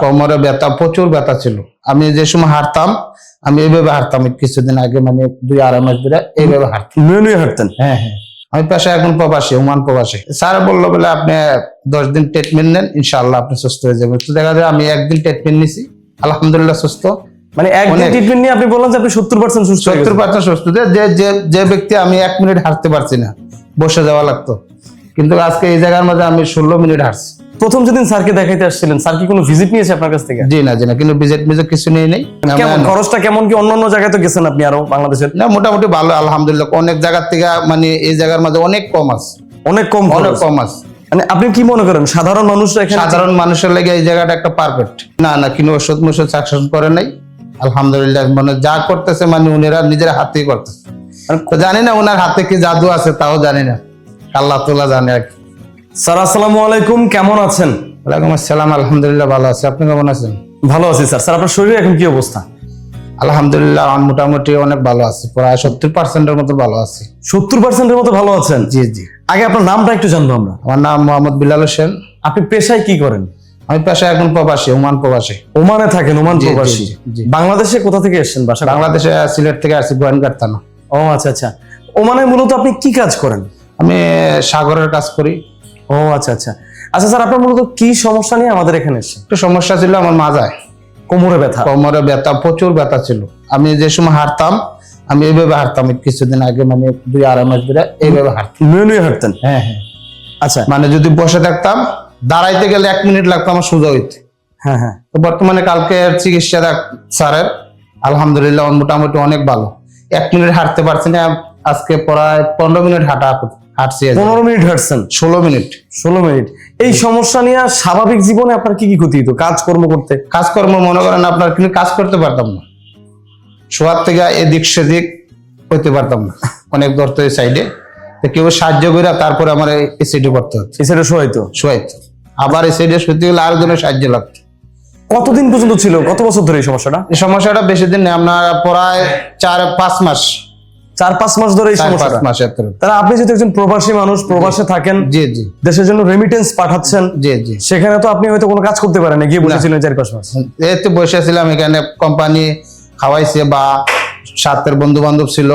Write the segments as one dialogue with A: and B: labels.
A: কোমরে ব্যথা প্রচুর ব্যথা ছিল। আমি যে সময় হাঁটতাম আমি এইভাবে হাঁটতাম। এই কিছুদিন আগে মানে দুই আড়াই মাস ধরে এইভাবে হাঁটতাম।
B: হাঁটতেন?
A: হ্যাঁ হ্যাঁ। আমি পেশা এখন প্রবাসী ওমান প্রবাসী। স্যার বলল বলে আপনি দশ দিন ট্রিটমেন্ট নেন ইনশাল্লাহ আপনি সুস্থ হয়ে যাবেন। তো দেখা যায় আমি একদিন ট্রিটমেন্ট নিছি আলহামদুলিল্লাহ সুস্থ।
B: মানে একদিন। ট্রিটমেন্ট নিয়ে আপনি বললেন যে আপনি সত্তর পার্সেন্ট সুস্থ
A: সত্তর পার্সেন্ট সুস্থ। যে যে ব্যক্তি আমি এক মিনিট হাঁটতে পারছি না বসে যাওয়া লাগতো। কিন্তু আজকে এই জায়গার মধ্যে আমি ষোলো মিনিট হাঁটছি।
B: প্রথম যেদিন স্যারকে দেখাইতে আসছিলেন স্যার কি কোনো ভিজিট নিয়েছে আপনার কাছ থেকে?
A: জি না জি না কিন্তু বিজেট মিজেট কিছু নেই নেই।
B: কেমন খরচটা কেমন কি অন্য অন্য জায়গায় তো গেছেন আপনি আরও বাংলাদেশের?
A: না মোটামুটি ভালো আলহামদুলিল্লাহ। অনেক জায়গার থেকে মানে এই জায়গার মধ্যে অনেক কম আছে।
B: অনেক কম
A: অনেক কম আছে।
B: মানে আপনি কি মনে করেন সাধারণ মানুষরা এখানে
A: সাধারণ মানুষের লেগে এই জায়গাটা একটা পারফেক্ট না না কিন্তু ওষুধ মুষুধ সাকসেস করে নাই। আলহামদুলিল্লাহ মানে যা করতেছে মানে উনিরা নিজের হাতেই করতেছে। জানি না ওনার হাতে কি জাদু আছে তাও জানি না। আল্লাহ তোলা জানে আর কি।
B: স্যার আসসালামু আলাইকুম। কেমন আছেন?
A: ওয়ালাইকুম আসসালাম আলহামদুলিল্লাহ ভালো আছে। আপনি কেমন আছেন?
B: ভালো আছি স্যার। স্যার আপনার শরীরে এখন কি অবস্থা?
A: আলহামদুলিল্লাহ মোটামুটি অনেক ভালো আছি। প্রায় সত্তর পার্সেন্টের মতো ভালো আছি।
B: সত্তর পার্সেন্টের মতো ভালো আছেন?
A: জি জি।
B: আগে আপনার নামটা একটু জানব আমরা।
A: আমার নাম মোহাম্মদ বিলাল হোসেন।
B: আপনি পেশায় কি করেন?
A: আমি পেশায় এখন প্রবাসী ওমান প্রবাসী।
B: ওমানে থাকেন ওমান প্রবাসী। বাংলাদেশে কোথা থেকে এসেছেন বাসা
A: বাংলাদেশে সিলেট থেকে আসছি গোয়েনঘাট থানা।
B: ও আচ্ছা আচ্ছা। ওমানে মূলত আপনি কি কাজ করেন?
A: আমি সাগরের কাজ করি।
B: ও আচ্ছা আচ্ছা। আচ্ছা স্যার আপনার মূলত কি সমস্যা নিয়ে আমাদের এখানে এসেছেন?
A: একটু সমস্যা ছিল আমার মাজায়
B: কোমরে ব্যথা।
A: কোমরে ব্যথা প্রচুর ব্যথা ছিল। আমি যে সময় হাঁটতাম আমি এইভাবে হাঁটতাম এই কিছুদিন আগে মানে দুই আড়াই মাস ধরে এইভাবে হাঁটতাম।
B: নুয়ে হাঁটতেন?
A: হ্যাঁ হ্যাঁ।
B: আচ্ছা।
A: মানে যদি বসে থাকতাম দাঁড়াইতে গেলে এক মিনিট লাগতো আমার সোজা হইতে।
B: হ্যাঁ হ্যাঁ।
A: তো বর্তমানে কালকে চিকিৎসা দেখ- স্যারের আলহামদুলিল্লাহ মোটামুটি অনেক ভালো। এক মিনিট হাঁটতে পারছি না আজকে প্রায় পনেরো মিনিট হাঁটা হাঁটছি
B: পনেরো মিনিট হাঁটছেন?
A: ষোলো মিনিট।
B: ষোলো মিনিট। এই সমস্যা নিয়ে স্বাভাবিক জীবনে আপনার কি কি ক্ষতি হতো কাজকর্ম করতে?
A: কাজকর্ম মনে করেন আপনার কিন্তু কাজ করতে পারতাম না। শোয়ার থেকে এদিক সেদিক করতে পারতাম না। অনেক ধরতো এই সাইডে তো কেউ সাহায্য করে তারপরে আমার এই সাইডে করতে হচ্ছে।
B: এই সাইডে শোয়াইতো?
A: শোয়াইতো। আবার এই সাইডে শুতে গেলে আরেকজনের সাহায্য লাগতো।
B: কতদিন পর্যন্ত ছিল? কত বছর ধরে এই সমস্যাটা?
A: এই সমস্যাটা বেশি দিন নেই। আপনার প্রায় চার পাঁচ মাস।
B: চার পাঁচ মাস ধরে এই সমস্যাটা।
A: মাস
B: আপনি যেহেতু একজন প্রবাসী মানুষ প্রবাসে থাকেন
A: জি জি।
B: দেশের জন্য রেমিটেন্স পাঠাচ্ছেন
A: জি জি।
B: সেখানে তো আপনি হয়তো কোনো কাজ করতে পারেন না, গিয়ে বসেছিলেন চার পাঁচ মাস।
A: এই তো বসেছিলাম এখানে কোম্পানি খাওয়াইছে বা সাথের বন্ধু বান্ধব ছিল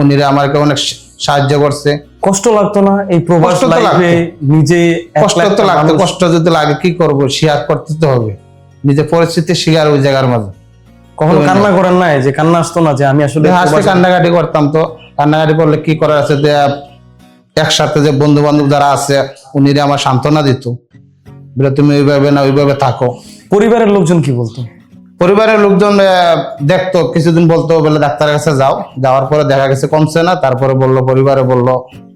A: উনিরা আমাকে অনেক সাহায্য করছে।
B: কষ্ট লাগতো না এই প্রবাস লাইফে নিজে
A: কষ্ট তো লাগতো কষ্ট যদি লাগে কি করব? শেয়ার করতে তো হবে। নিজের পরিস্থিতি শিকার ওই জায়গার মাঝে।
B: কখনো কান্না করেন নাই যে কান্না আসতো না যে আমি আসলে প্রবাসে-
A: কান্নাকাটি করতাম তো। কান্নাকাটি করলে কি করার আছে? যে একসাথে যে বন্ধু বান্ধব যারা আছে উনিরা আমার সান্ত্বনা দিত। বলে তুমি ওইভাবে না ওইভাবে থাকো।
B: পরিবারের লোকজন কি বলতো?
A: পরিবারের লোকজন দেখতো কিছুদিন বলতো বলে ডাক্তারের কাছে যাও। যাওয়ার পরে দেখা গেছে কমছে না তারপরে বলল পরিবারে বলল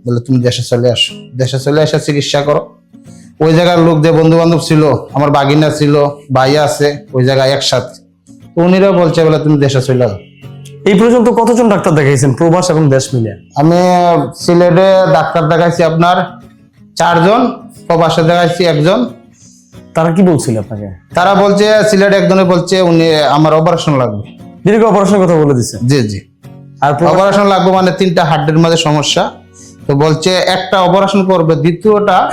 A: বলে তুমি দেশে চলে আসো। দেশে চলে এসে চিকিৎসা করো। ওই জায়গার লোক যে বন্ধু বান্ধব ছিল আমার বাগিনা ছিল ভাইয়া আছে ওই জায়গায় একসাথে। উনিরা বলছে বলে তুমি দেশে চলে যাও।
B: এই পর্যন্ত কতজন ডাক্তার দেখাইছেন প্রবাস এবং দেশ মিলে
A: আমি সিলেটে ডাক্তার দেখাইছি আপনার চারজন প্রবাসে দেখাইছি একজন।
B: তারা কি বলছিল আপনাকে?
A: তারা বলছে সিলেটে একজনে বলছে উনি আমার অপারেশন লাগবে।
B: দীর্ঘ অপারেশনের কথা বলে দিছে?
A: জি জি।
B: আর
A: অপারেশন লাগবে মানে তিনটা হার্টের মাঝে সমস্যা। তো বলছে একটা অপারেশন করবে দ্বিতীয়টা?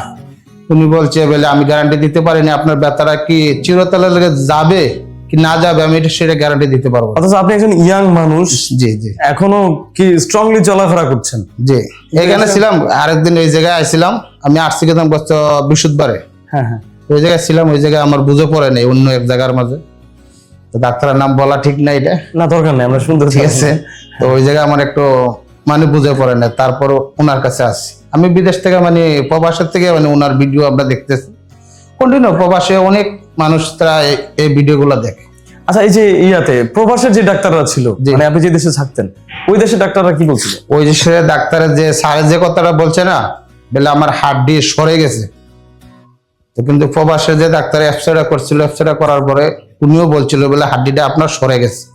A: উনি বলছে বলে আমি গ্যারান্টি দিতে পারিনি আপনার ব্যথাটা কি চিরতলের লেগে যাবে? কি না যাবে আমি এটা সেটা গ্যারান্টি দিতে পারব
B: অথচ আপনি একজন ইয়াং মানুষ।
A: জি জি।
B: এখনও কি স্ট্রংলি চলাফেরা করছেন?
A: জি। এখানে ছিলাম আরেকদিন ওই জায়গায় আসছিলাম আমি আসছি গেলাম গত বৃহস্পতিবারে।
B: হ্যাঁ হ্যাঁ।
A: ওই জায়গায় ছিলাম ওই জায়গায় আমার বুঝে পড়ে নাই অন্য এক জায়গার মাঝে। তো ডাক্তারের নাম বলা ঠিক না এটা।
B: না দরকার নেই আমরা সুন্দর
A: ঠিক আছে। তো ওই জায়গায় আমার একটু মানে বুঝে পড়ে না তারপর ওনার কাছে আসি। আমি বিদেশ থেকে মানে প্রবাসের থেকে মানে ওনার ভিডিও আমরা দেখতেছি। কন্টিনিউ প্রবাসে অনেক মানুষ তারা এই- ভিডিওগুলো দেখে।
B: আচ্ছা এই যে ইয়াতে প্রবাসের যে ডাক্তাররা ছিল মানে আপনি যে দেশে থাকতেন ওই দেশের ডাক্তাররা কি বলছিল?
A: ওই সে ডাক্তারের যে স্যারের যে কথাটা বলছে না বলে আমার হাড্ডি সরে গেছে। তো কিন্তু প্রবাসে যে ডাক্তার এফসেরা করছিল এফসেরা করার পরে উনিও বলছিল বলে হাড্ডিটা আপনার সরে গেছে।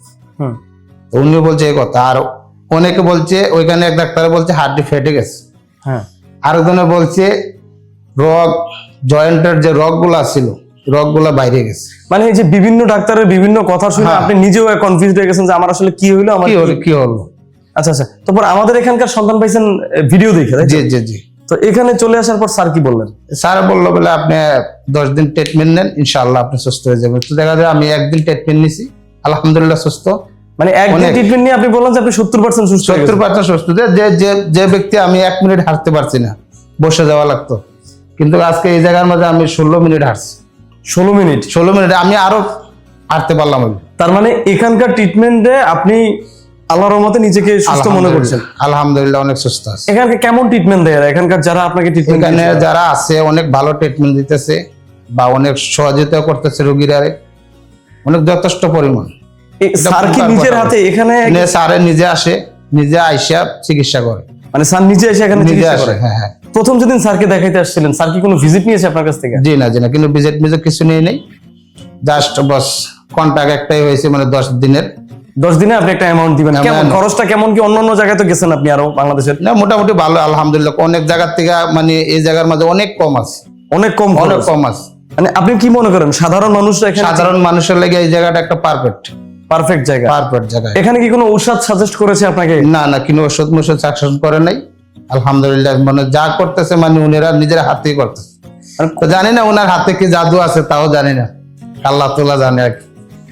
A: উনিও বলছে এই কথা। আর অনেকে বলছে ওইখানে এক ডাক্তার বলছে হাড্ডি ফেটে গেছে।
B: হ্যাঁ।
A: আরেকজনে বলছে রগ জয়েন্টের যে রগগুলা ছিল রগগুলা বাইরে গেছে।
B: মানে এই যে বিভিন্ন ডাক্তারের বিভিন্ন কথা শুনে
A: হ্যাঁ।
B: আপনি নিজেও কনফিউজ হয়ে গেছেন যে আমার আসলে কি হইল আমার
A: কি হলো কি হলো?
B: আচ্ছা আচ্ছা। তারপর আমাদের এখানকার সন্তান পাইছেন ভিডিও দেখে?
A: জি জি জি।
B: তো এখানে চলে আসার পর স্যার কি বললেন?
A: স্যার বলল বলে আপনি দশ দিন ট্রিটমেন্ট নেন ইনশাআল্লাহ আপনি সুস্থ হয়ে যাবেন। তো দেখা যায় আমি একদিন ট্রিটমেন্ট নিছি আলহামদুলিল্লাহ সুস্থ।
B: মানে একদিন। ট্রিটমেন্ট নিয়ে আপনি বললেন যে আপনি সত্তর পার্সেন্ট সুস্থ
A: সত্তর পার্সেন্ট সুস্থ। যে যে- যে যে ব্যক্তি আমি এক মিনিট হাঁটতে পারছি না বসে যাওয়া লাগতো। কিন্তু আজকে এই জায়গার মধ্যে আমি ষোলো মিনিট হাঁটছি।
B: ষোলো মিনিট।
A: ষোলো মিনিটে আমি আরও হাঁটতে পারলাম আমি।
B: তার মানে এখানকার ট্রিটমেন্টে আপনি আল্লাহর রহমতে নিজেকে সুস্থ মনে করছেন।
A: আলহামদুলিল্লাহ অনেক সুস্থ আছে।
B: এখানকার কেমন ট্রিটমেন্ট দেয়? এখানকার যারা আপনাকে ট্রিটমেন্ট
A: এখানে যারা আছে অনেক ভালো ট্রিটমেন্ট দিতেছে বা অনেক সহযোগিতা করতেছে রোগীরা। অনেক যথেষ্ট পরিমাণ।
B: স্যার কি নিজের হাতে এখানে
A: স্যারে নিজে আসে নিজে আইসা চিকিৎসা করে।
B: মানে স্যার নিজে এসে এখানে চিকিৎসা করে?
A: হ্যাঁ হ্যাঁ।
B: প্রথম যেদিন স্যারকে দেখাইতে আসছিলেন স্যার কি কোনো ভিজিট নিয়েছে আপনার কাছ থেকে?
A: জি না জি না কিন্তু বিজেট মিজেট কিছু নেই নেই। জাস্ট বস কন্টাক্ট একটাই হয়েছে মানে দশ দিনের।
B: দশ দিনে আপনি একটা অ্যামাউন্ট দিবেন। কেমন খরচটা কেমন কি অন্য অন্য জায়গায় তো গেছেন আপনি আরও বাংলাদেশের?
A: না মোটামুটি ভালো আলহামদুলিল্লাহ। অনেক জায়গার থেকে মানে এই জায়গার মধ্যে অনেক কম আছে।
B: অনেক কম
A: অনেক কম আছে।
B: মানে আপনি কি মনে করেন সাধারণ এখানে
A: সাধারণ মানুষের লেগে এই জায়গাটা একটা পারফেক্ট
B: পারফেক্ট জায়গা।
A: পারফেক্ট জায়গা।
B: এখানে কি কোনো ঔষধ সাজেস্ট করেছে আপনাকে?
A: না না কিন্তু ওষুধ মুষুধ সাকসেস করে নাই। আলহামদুলিল্লাহ মানে যা করতেছে মানে উনারা নিজের হাতেই করতেছে। জানি না ওনার হাতে কি জাদু আছে তাও জানি না। আল্লাহ তোলা জানে আর কি।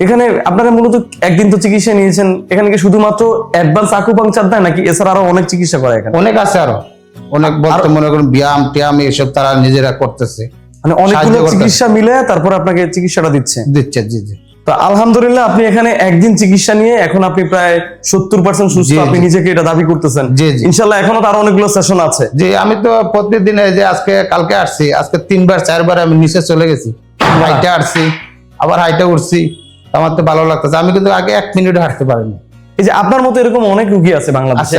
B: এখানে আপনারা মূলত একদিন তো চিকিৎসা নিয়েছেন এখানে কি শুধুমাত্র অ্যাডভান্স আকুপাংচার দেয় নাকি এছাড়া আরও অনেক চিকিৎসা করে এখানে?
A: অনেক আছে আরও। অনেক বলতে মনে করুন ব্যায়াম ট্যায়াম এইসব তারা নিজেরা করতেছে।
B: মানে অনেকগুলো চিকিৎসা মিলে তারপর আপনাকে চিকিৎসাটা দিচ্ছে।
A: দিচ্ছে জি জি।
B: তো আলহামদুলিল্লাহ আপনি এখানে একদিন চিকিৎসা নিয়ে এখন আপনি প্রায় সত্তর পার্সেন্ট সুস্থ। আপনি নিজেকে এটা দাবি করতেছেন। ইনশাল্লাহ এখনও তার আরও অনেকগুলো সেশন আছে।
A: যে আমি তো প্রতিদিন এই যে আজকে কালকে আসছি আজকে তিনবার চারবার আমি নিচে চলে গেছি। হাইটে আসছি আবার হাইটে উঠছি। আমার তো ভালো লাগতেছে। আমি কিন্তু আগে এক মিনিট হাঁটতে পারিনি।
B: এই যে আপনার মতো এরকম অনেক রুগী আছে বাংলাদেশে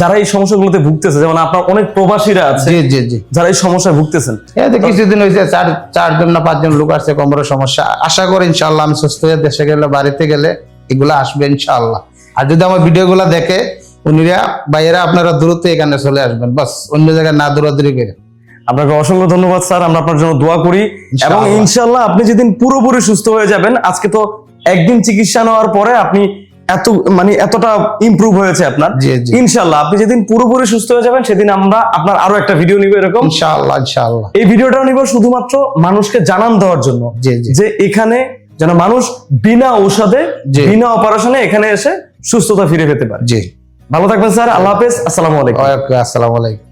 B: যারা এই সমস্যাগুলোতে ভুগতেছে যেমন আপনার অনেক প্রবাসীরা আছে
A: জি জি জি।
B: যারা এই সমস্যায় ভুগতেছেন।
A: এই তো কিছুদিন হয়েছে চার চারজন না পাঁচজন লোক আসছে কোমরের সমস্যা। আশা করি ইনশাল্লাহ আমি সুস্থ হয়ে দেশে গেলে বাড়িতে গেলে এগুলো আসবে ইনশাল্লাহ আর যদি আমার ভিডিও গুলা দেখে উনিরা বাইরে আপনারা দ্রুত এখানে চলে আসবেন বাস অন্য জায়গায় না দৌড়াদৌড়ি করে।
B: আপনাকে অসংখ্য ধন্যবাদ স্যার। আমরা আপনার জন্য দোয়া করি। এবং
A: ইনশাআল্লাহ।
B: আপনি যেদিন পুরোপুরি সুস্থ হয়ে যাবেন আজকে তো একদিন চিকিৎসা নেওয়ার পরে আপনি এত মানে এতটা ইমপ্রুভ হয়েছে আপনার। ইনশাল্লাহ আপনি যেদিন পুরোপুরি সুস্থ হয়ে যাবেন সেদিন আমরা আপনার আরও একটা ভিডিও নিব এরকম।
A: ইনশাআল্লাহ ইনশাআল্লাহ।
B: এই ভিডিওটাও নিব শুধুমাত্র মানুষকে জানান দেওয়ার জন্য। যে এখানে যেন মানুষ বিনা ঔষধে। বিনা অপারেশনে এখানে এসে সুস্থতা ফিরে পেতে পারে।
A: জি।
B: ভালো থাকবেন স্যার। আল্লাহ হাফেজ। আসসালামু আলাইকুম।
A: আসসালামু আলাইকুম